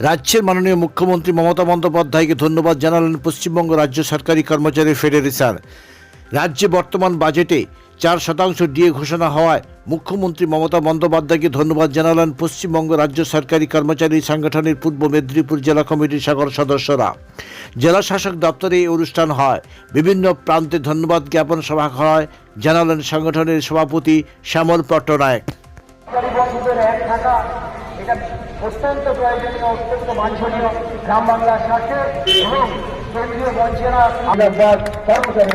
রাজ্যের মাননীয় মুখ্যমন্ত্রী মমতা বন্দ্যোপাধ্যায়কে ধন্যবাদ জানালেন পশ্চিমবঙ্গ রাজ্য সরকারি কর্মচারী ফেডারেশন। রাজ্যে বর্তমান বাজেটে চার শতাংশ ডিএ ঘোষণা হওয়ায় মুখ্যমন্ত্রী মমতা বন্দ্যোপাধ্যায়কে ধন্যবাদ জানালেন পশ্চিমবঙ্গ রাজ্য সরকারি কর্মচারী সংগঠনের পূর্ব মেদিনীপুর জেলা কমিটির সকল সদস্যরা। জেলা শাসক দপ্তরে এই অনুষ্ঠান হয়। বিভিন্ন প্রান্তে ধন্যবাদ জ্ঞাপন সভা হয়, জানালেন সংগঠনের সভাপতি শ্যামল পট্টনায়ক সরকারি বন্ধুদের এক থাকা এটা অত্যন্ত প্রয়োজনীয় অত্যন্ত বাঞ্ছনীয় গ্রাম বাংলার স্বার্থে এবং কেন্দ্রীয় মঞ্চেরা আমরা কর্মচারী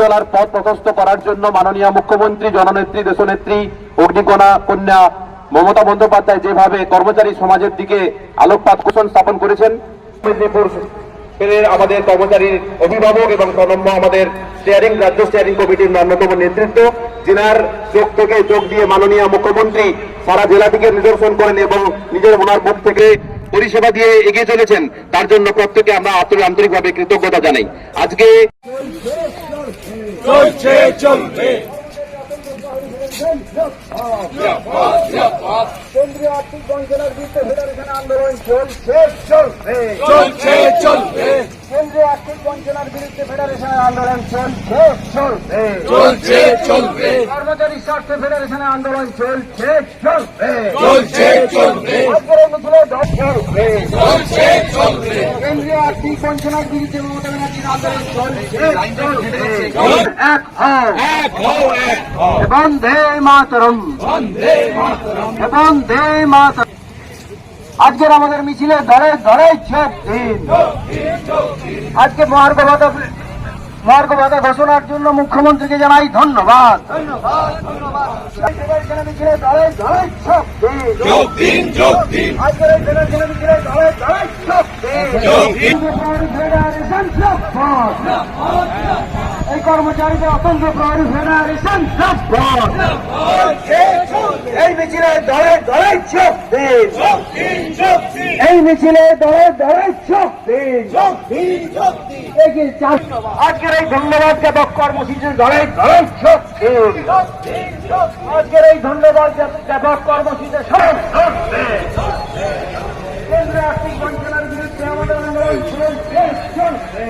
চলার পথ প্রশস্ত করার জন্য মাননীয় মুখ্যমন্ত্রী জননেত্রী দেশনেত্রী অগ্নিকণা কন্যা মমতা বন্দ্যোপাধ্যায় যেভাবে কর্মচারী সমাজের দিকে আলোকপাত কোষণ স্থাপন করেছেন মেদিনীপুর এর আমাদের কর্মচারীর অভিভাবক এবং প্রণম্য আমাদের স্টিয়ারিং রাজ্য স্টিয়ারিং কমিটির অন্যতম নেতৃত্ব। যিনার চোখ থেকে চোখ দিয়ে মাননীয় মুখ্যমন্ত্রী সারা জেলাটিকে নিদর্শন করেন এবং নিজের ওনার মুখ থেকে পরিষেবা দিয়ে এগিয়ে চলেছেন। তার জন্য প্রত্যেকে আমরা আন্তরিক- আন্তরিকভাবে কৃতজ্ঞতা জানাই। আজকে কেন্দ্রীয় আর্থিক বঞ্চনার বিরুদ্ধে ফেডারেশন আন্দোলন চলছে চলবে চলছে চলবে কেন্দ্রীয় আর্থিক বঞ্চনার বিরুদ্ধে ফেডারেশনের আন্দোলন চলছে চলবে। চলছে চলবে। কর্মচারী স্বার্থে ফেডারেশনের আন্দোলন চলছে চলবে। চলছে চলবে। চলবে। চলছে চলবে। কেন্দ্রীয় আর্থিক বঞ্চনার বিরুদ্ধে মমতা ব্যানার্জির আন্দোলন চলছে এক হও। এক হও এক হও। বন্দে মাতরম। বন্দে মাতরম। বন্দে মাতরম। আজকের আমাদের মিছিলে ধরে ধরে আজকে মহার্ঘ ভাতা ঘোষণার জন্য মুখ্যমন্ত্রীকে জানাই ধন্যবাদ। এই কর্মচারীদের অতন্ত্র প্রহরী ফেডারেশন এই মিছিলে ধরে ধরে দিন। এই মিছিলে দিন। এগিয়ে চাষ আজকের এই ধন্যবাদ জ্ঞাপক কর্মসূচি ধরে চোখ দিন। আজকের এই ধন্যবাদ জ্ঞাপক কর্মসূচি সব চোখ কেন্দ্র আর্থিক বঞ্চনার বিরুদ্ধে আমাদের আন্দোলন চলছে চলছে।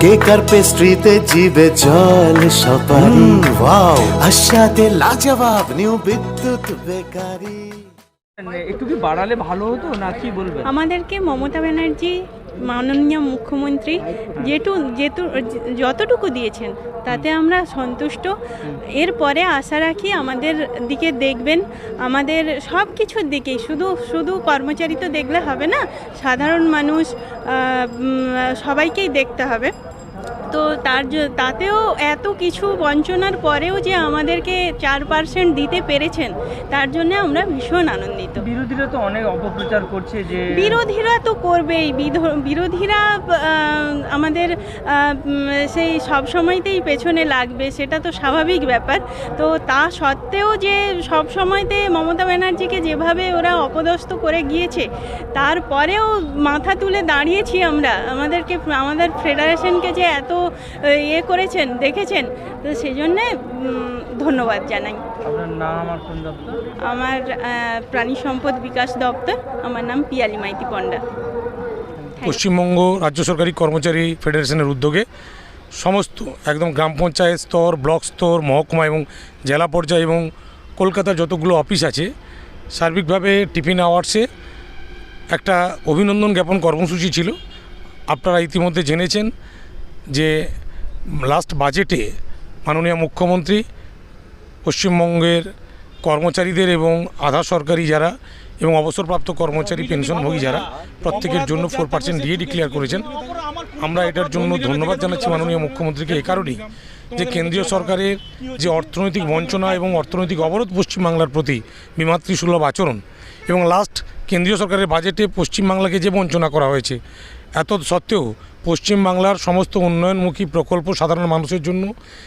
কেকার পেস্ট্রিতে জিবে জল সপারি? ওয়াও। আশাতে লাজবাব নিউ বিদ্যুৎ বেকারি। একটু কি বাড়ালে ভালো হতো না কি বলবেন? আমাদেরকে মমতা ব্যানার্জি, মাননীয় মুখ্যমন্ত্রী যেটু যেটু, যতটুকু দিয়েছেন, তাতে আমরা সন্তুষ্ট। এরপরে আশা রাখি আমাদের দিকে দেখবেন, আমাদের সব কিছুর দিকেই শুধু শুধু কর্মচারী তো দেখলে হবে না, সাধারণ মানুষ সবাইকেই দেখতে হবে। তো তার তাতেও এত কিছু বঞ্চনার পরেও যে আমাদেরকে চার পার্সেন্ট দিতে পেরেছেন তার জন্য আমরা ভীষণ আনন্দিত। বিরোধীরা তো অনেক অপপ্রচার করছে যে বিরোধীরা তো করবেই বিরোধীরা আমাদের সেই সব সময়তেই পেছনে লাগবে সেটা তো স্বাভাবিক ব্যাপার। তো তা সত্ত্বেও যে সব সময়তে মমতা ব্যানার্জিকে যেভাবে ওরা অপদস্থ করে গিয়েছে তারপরেও মাথা তুলে দাঁড়িয়েছি আমরা। আমাদেরকে আমাদের ফেডারেশনকে যে এত ইয়ে করেছেন দেখেছেন। তো সেই জন্যে ধন্যবাদ জানাই। আপনার নাম আর কোন দপ্তর? আমার প্রাণী সম্পদ বিকাশ দপ্তর। আমার নাম পিয়ালি মাইতি পণ্ডা। পশ্চিমবঙ্গ রাজ্য সরকারি কর্মচারী ফেডারেশনের উদ্যোগে সমস্ত একদম গ্রাম পঞ্চায়েত স্তর ব্লক স্তর মহকুমা এবং জেলা পর্যায়ে এবং কলকাতার যতগুলো অফিস আছে সার্বিকভাবে টিফিন আওয়ার্সে একটা অভিনন্দন জ্ঞাপন কর্মসূচি ছিল। আপনারা ইতিমধ্যে জেনেছেন। যে লাস্ট বাজেটে মাননীয় মুখ্যমন্ত্রী পশ্চিমবঙ্গের কর্মচারীদের এবং আধা সরকারি যারা এবং অবসরপ্রাপ্ত কর্মচারী, পেনশনভোগী যারা প্রত্যেকের জন্য ফোর পার্সেন্ট ডিএ ডিক্লেয়ার করেছেন। আমরা এটার জন্য ধন্যবাদ জানাচ্ছি মাননীয় মুখ্যমন্ত্রীকে এ কারণেই যে কেন্দ্রীয় সরকারের যে অর্থনৈতিক বঞ্চনা এবং অর্থনৈতিক অবরোধ পশ্চিমবাংলার প্রতি বিমাতৃসুলভ আচরণ এবং লাস্ট কেন্দ্রীয় সরকারের বাজেটে পশ্চিমবাংলাকে যে বঞ্চনা করা হয়েছে, এত সত্ত্বেও পশ্চিমবাংলার সমস্ত উন্নয়নমুখী প্রকল্প সাধারণ মানুষের জন্য,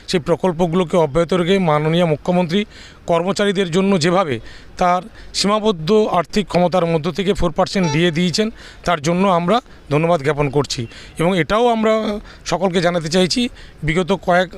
সেই প্রকল্পগুলোকে অব্যাহত রেখে মাননীয় মুখ্যমন্ত্রী কর্মচারীদের জন্য যেভাবে তার সীমাবদ্ধ আর্থিক ক্ষমতার মধ্য থেকে ফোর পার্সেন্ট দিয়ে দিয়েছেন, তার জন্য আমরা ধন্যবাদ জ্ঞাপন করছি। এবং এটাও আমরা সকলকে জানাতে চাইছি, বিগত কয়েক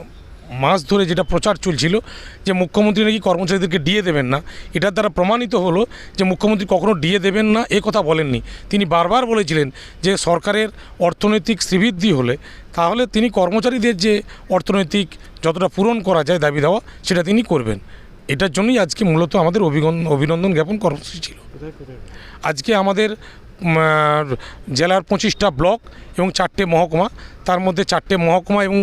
মাস ধরে যেটা প্রচার চলছিল, যে মুখ্যমন্ত্রী নাকি কর্মচারীদেরকে ডিএ দেবেন না, এটার দ্বারা প্রমাণিত হলো যে মুখ্যমন্ত্রী কখনো ডিএ দেবেন না, এ কথা বলেননি। তিনি বারবার বলেছিলেন যে সরকারের অর্থনৈতিক শ্রীবৃদ্ধি হলে তাহলে তিনি কর্মচারীদের যে অর্থনৈতিক যতটা পূরণ করা যায় দাবি দেওয়া, সেটা তিনি করবেন। এটার জন্যই আজকে মূলত আমাদের অভিগন- অভিনন্দন জ্ঞাপন কর্মসূচি ছিল। আজকে আমাদের জেলার পঁচিশটা ব্লক এবং চারটে মহকুমা। তার মধ্যে চারটে মহকুমা এবং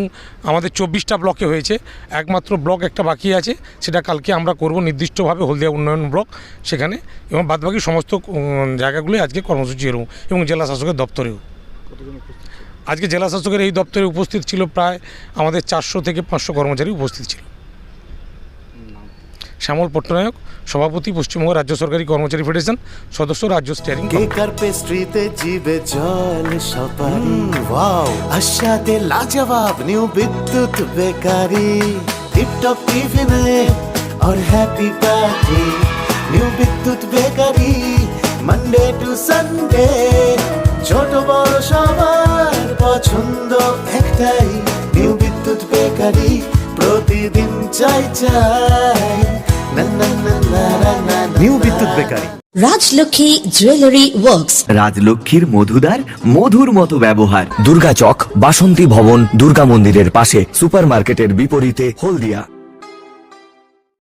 আমাদের চব্বিশটা ব্লকে হয়েছে। একমাত্র ব্লক একটা বাকি আছে, সেটা কালকে আমরা করব নির্দিষ্টভাবে হলদিয়া উন্নয়ন ব্লক সেখানে এবং বাদবাকি সমস্ত জায়গাগুলি আজকে কর্মসূচি এরকম এবং জেলা শাসকের দপ্তরেও। আজকে জেলা শাসকের এই দপ্তরে উপস্থিত ছিল প্রায় আমাদের চারশো থেকে পাঁচশো কর্মচারী উপস্থিত ছিল। শ্যামল পট্টনায়ক সভাপতি পশ্চিমবঙ্গ রাজ্য সরকারি কর্মচারী ফেডারেশন সদস্য রাজ্য স্টিয়ারিং কমিটি। কেকার পেস্ট্রিতে জিবে জল সপারি ওয়াও আশাতে লাজবাব নিউ বিদ্যুৎ বেকারি টিপটপ টিফিনে और happy party new Bidyut bakery Monday to Sunday ছোট বড় সবার পছন্দ একটাই নিউ বিদ্যুৎ বেকারি প্রতিদিন চাই চাই না না না না না না New Bidyut bakery. Rajlakshmi jewellery works. রাজলক্ষ্মীর মধুদার মধুর মতো ব্যবহার। দুর্গা চক বাসন্তী ভবন দুর্গা মন্দিরের পাশে সুপারমার্কেটের বিপরীতে হলদিয়া।